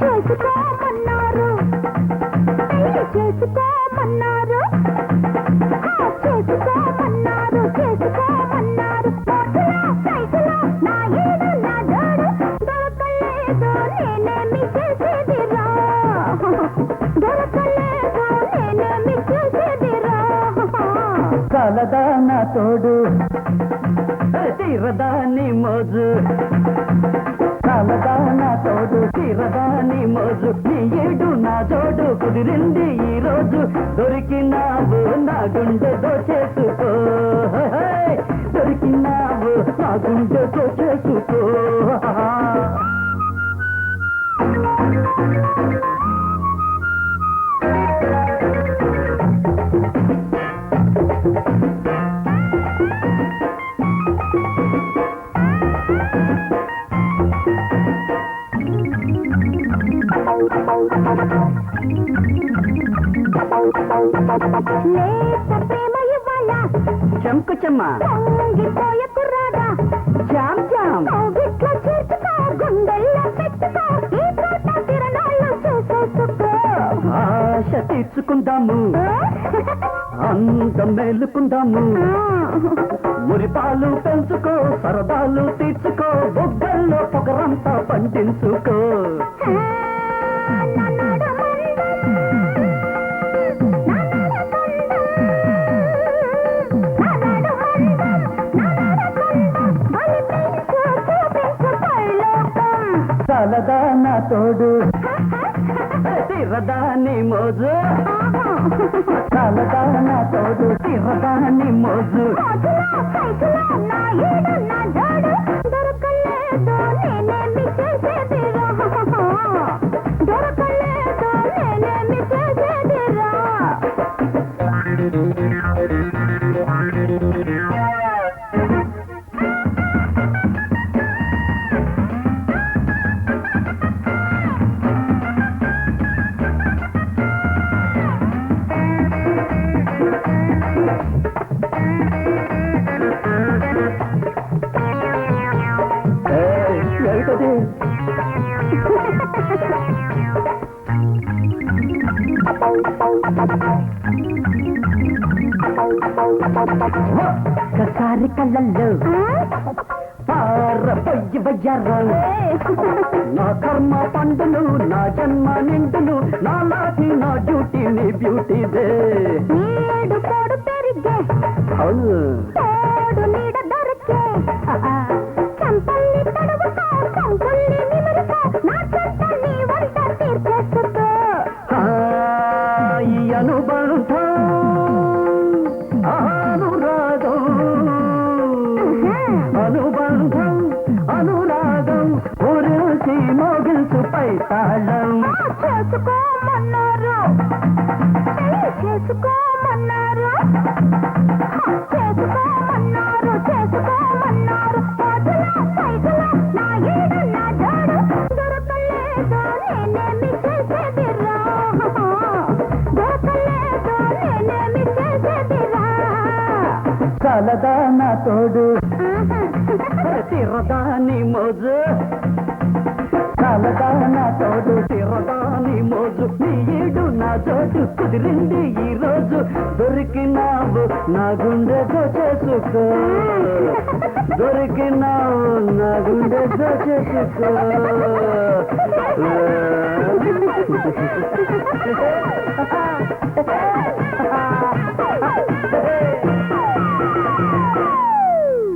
చేసుకోమన్నారు పెళ్ళి కలదా నా తోడు. తీరదా నీ మోజు. కలదా నా తోడు తీరదా నీ మోజు. నీ ఏడు నా తోడు కుదిరింది ఈ రోజు. దొరికినావు నా గుండె దోచేసుకో. దొరికినావు నా గుండె దోచేసుకో. Thank you. ఆశ తీర్చుకుందాము. అందం మేలుకుందాము. మురిపాలు పెంచుకో సరదాలు తీర్చుకో బొగ్గల్లో పొగరంతా పండించుకో. తోడు. తీరదా మోజు. చలదా తోడు తీరదా మోజు. దొరకలేదు నేనేమి చేసేదిరా? ఏమిటది ఒక్కసారి కళ్ళల్లో వయ్యారం. నా కర్మ పండును నా జన్మ నిండును నా లాఠీ నా డ్యూటీ నీ బ్యూటీదే పెరిగే. అవును. తాళం చేసుకోమన్నారు. చేసుకోమన్నారు. చేసుకోమన్నారు చేసుకోమన్నారు. నా నా తోడు. తిరదా నీ మోజు. కలదా నా తోడు తిరదా నీ మోజు. నీ ఏడు నా చోటు కుదిరింది ఈ రోజు. దొరికినావు నా గుండె చేసుకో దొరికినావు నా గుండె చేసుకో